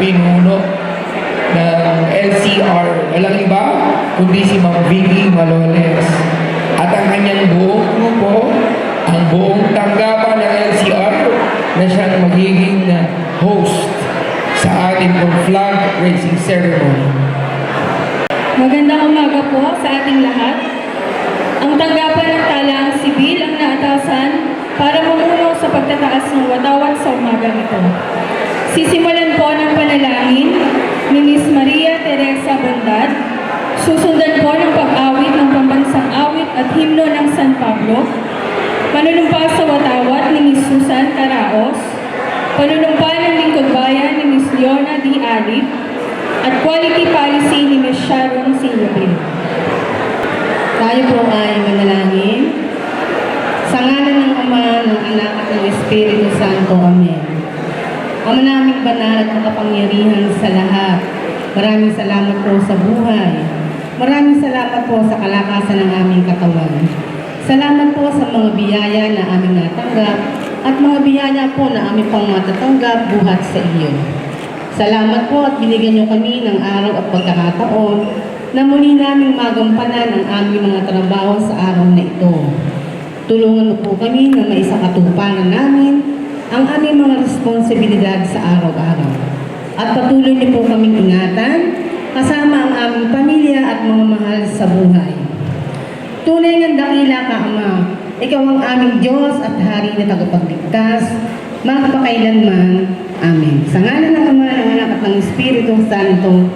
pinuno ng LCR. Walang iba, kundi si Ma'am Vicky Malones. At ang kanyang buong grupo, ang buong tanggapan ng LCR na siyang magiging host sa ating flag raising ceremony. Magandang umaga po sa ating lahat. Ang tanggapan ng talaang sibil ang naatasan para mamuno sa pagtataas ng watawat sa umagang ito. Sisimulan po ng panalangin ni Miss Maria Teresa Bondad, susundan po ng pag-awit ng pambansang awit at himno ng San Pablo, panunumpa sa watawat ni Miss Susan Caraos, panunumpa ng lingkod bayan ni Miss Leona D. Alip, at quality policy ni Ms. Sharon Silvin. Tayo po ay manalangin. Sa ngalan ng Ama, ng Anak at ng Espiritu Santo. Amen. Ama naming banal at makapangyarihan sa lahat. Maraming salamat po sa buhay. Maraming salamat po sa kalakasan ng aming katawan. Salamat po sa mga biyaya na aming natanggap at mga biyaya po na aming pang matatanggap buhat sa iyo. Salamat po at binigyan niyo kami ng araw at pagkakataon na muli naming magampanan ang aming mga trabaho sa araw na ito. Tulungan mo po kami na maisakatuparan namin ang aming mga responsibilidad sa araw-araw. At patuloy niyo po kaming ingatan kasama ang aming pamilya at mga mahal sa buhay. Tunay ng dakila ka, Ama. Ikaw ang aming Diyos at Hari na tagapagligtas, magpakailanman. Amen. Sa ngalan ng Ama, ng Anak at ng Espiritu Santo.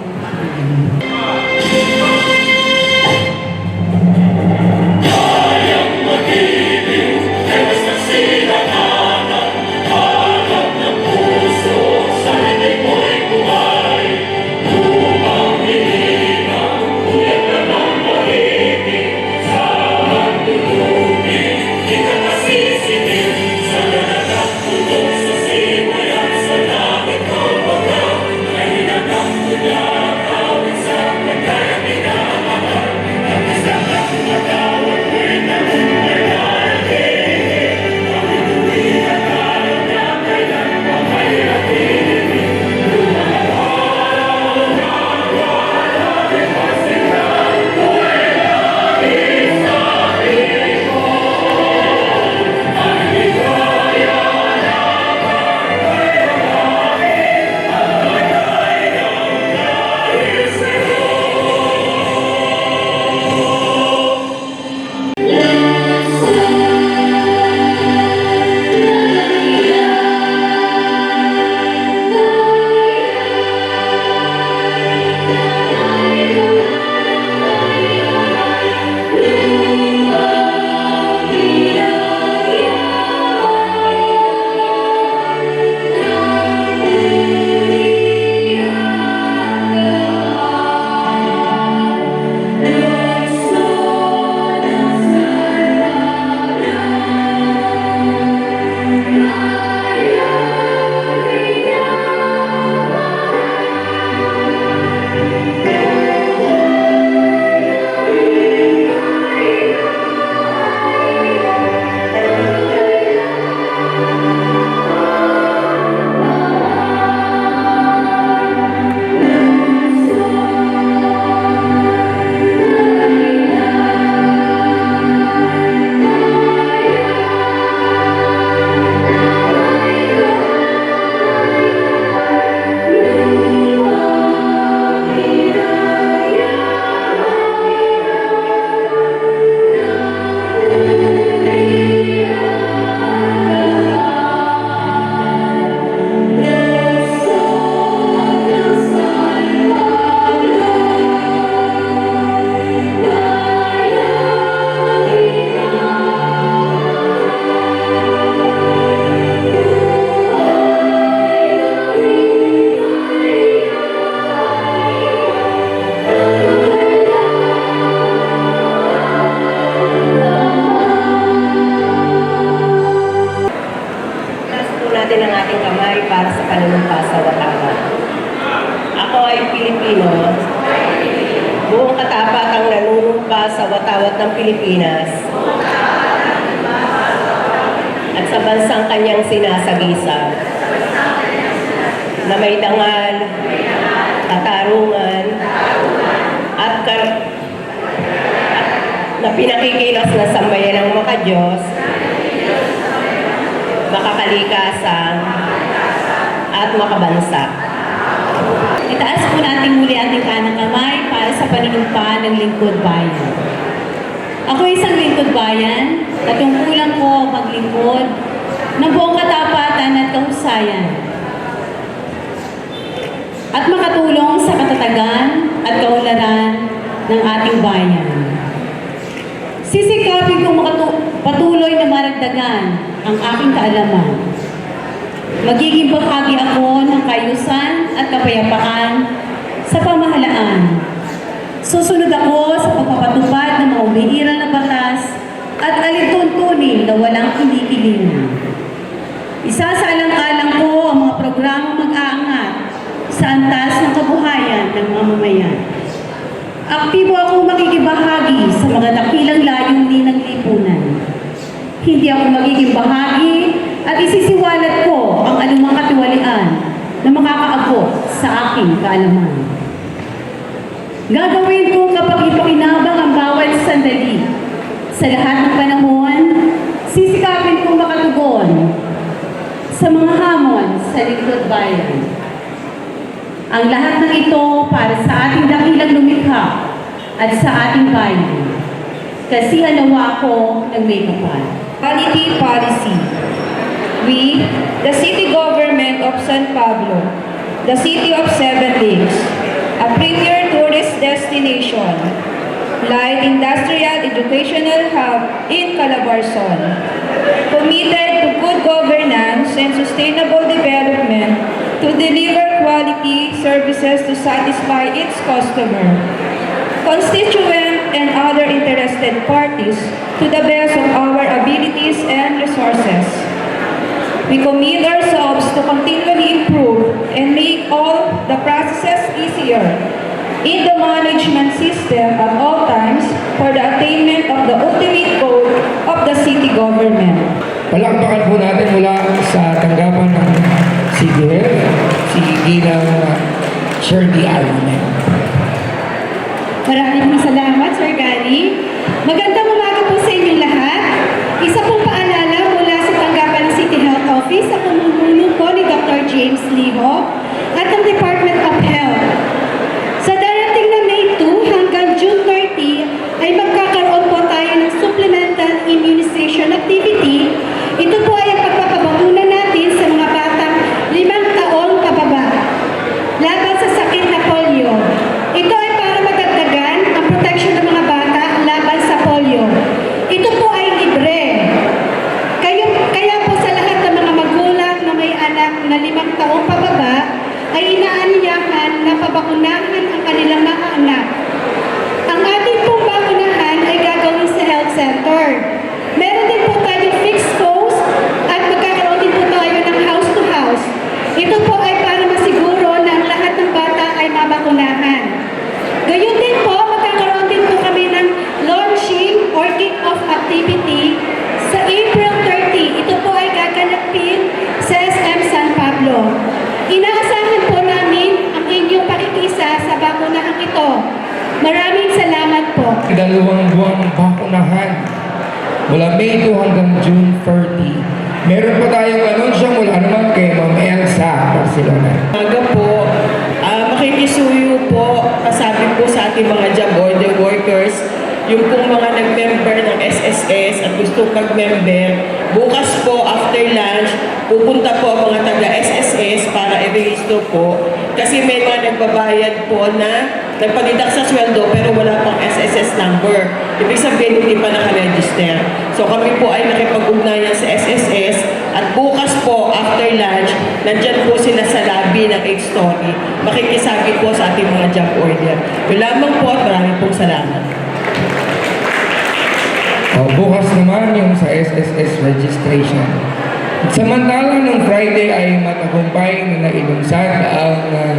Bansang kanyang sinasagisa. na may dangal, katarungan, at kar- na pinakikilos na sambayan ng makadiyos, makakalikasan, at makabansa. Itaas po natin muli ating kanang kamay para sa panunumpa ng lingkod bayan. Ako isang lingkod bayan at yung kulang ko maglingkod ng buong katapatan at kahusayan at makatulong sa katatagan at kaunlaran ng ating bayan. Sisikapin kong patuloy na maragdagan ang aking kaalaman Magiging bahagi ako ng kayusan at kapayapaan sa pamahalaan. Susunod ako sa pagpapatupad ng mga umiiral na batas at alituntunin na walang kinikilingan. Isasaalang-alang ko ang mga programang mag-aangat sa antas ng kabuhayan ng mga mamayan. Aktibo ako makikibahagi sa mga dakilang layunin ng lipunan. Hindi ako magiging bahagi at isisiwalat ko ang anumang katiwalian na makakaabot sa aking kaalaman. Gagawin ko kapag ipakinabang ang bawat sandali. Sa lahat ng panahon, sisikapin kong makatugon sa mga hamon sa lingkod bayan. Ang lahat ng ito para sa ating dakilang lumikha at sa ating bayan. Kasi halawa ko ng may kapal. Quality Policy We, the City Government of San Pablo, the City of Seven Lakes, a premier tourist destination, light industrial educational hub in Calabarzon, committed to good governance and sustainable development to deliver quality services to satisfy its customer, constituent and other interested parties to the best of our abilities and resources. We commit ourselves to continually improve and make all the processes easier in the management system at all times for the attainment of the ultimate goal of the city government. Palakpakan po natin mula sa tanggapan ng CDF, si Ginang Shirley Almanen. Maraming salamat, Sir Gary. Magandang umaga po sa inyong lahat. Isa pong paalala mula sa tanggapan ng City Health Office sa pamumuno po ni Dr. James Liho at ng Department of Health. Sa darating na May 2 hanggang June 30 ay magkakaroon po tayo ng supplemental immunization activity. Ito po ay ang pagpapabakuna natin sa mga batang limang taong pababa laban sa sakit na polio. Ito ay para madagdagan ang protection ng mga bata laban sa polio. Ito po ay libre. Kayo, kaya po sa lahat ng mga magulang na may anak na limang taong pababa, ay inaanyayahan na pabakunahan ang kanilang mga anak. Ang ating pong bakunahan ay gagawin sa health center. Meron din po tayong fixed cost at magkakaroon din po tayo ng house to house. Ito po ay para masiguro na ang lahat ng bata ay mabakunahan. Gayon din po, magkakaroon din po kami ng launching or kick-off activity sa April 30. Ito po ay gaganapin sa SM San Pablo. Inaasahan po namin ang inyong pakikisa sa bakunahan ito. Maraming salamat po. Dalawang buwang bakunahan mula May 2 hanggang June 30. Meron pa tayong anunsyo mula naman kay Ma'am Elsa Barcelona. Umaga po, ah, makikisuyo po, kasabi po sa ating mga job order workers, yung pong mga nag-member ng SSS at gusto mag-member, bukas po after lunch, pupunta po ang mga taga-SSS para i-register po. Kasi may mga nagbabayad po na nagpadidak sa sweldo pero wala pang SSS number. Ibig sabihin hindi pa nakaregister. So kami po ay nakipag-ugnayan sa SSS at bukas po after lunch, nandyan po sila sa lobby ng 8 story. Makikisabi po sa ating mga job order. Yun lamang po at maraming pong salamat. O, bukas naman yung sa SSS registration. Samantala, nung Friday ay matagumpay na nailunsad ang ah,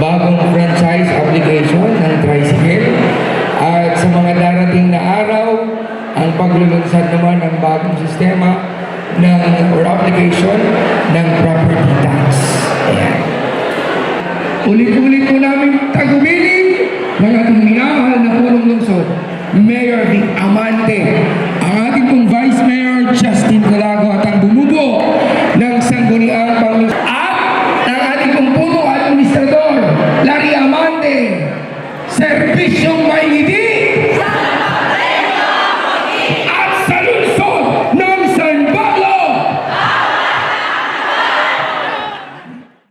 bagong franchise application ng Tricycle. At sa mga darating na araw, ang paglulunsad naman ng bagong sistema ng or application ng property tax. Ayan. ulit-ulit po namin tagubilin ng ating minamahal na punong lungsod, Mayor Vic Amante, ang ating pong Vice Mayor Justin Colago at ang bumubuo ng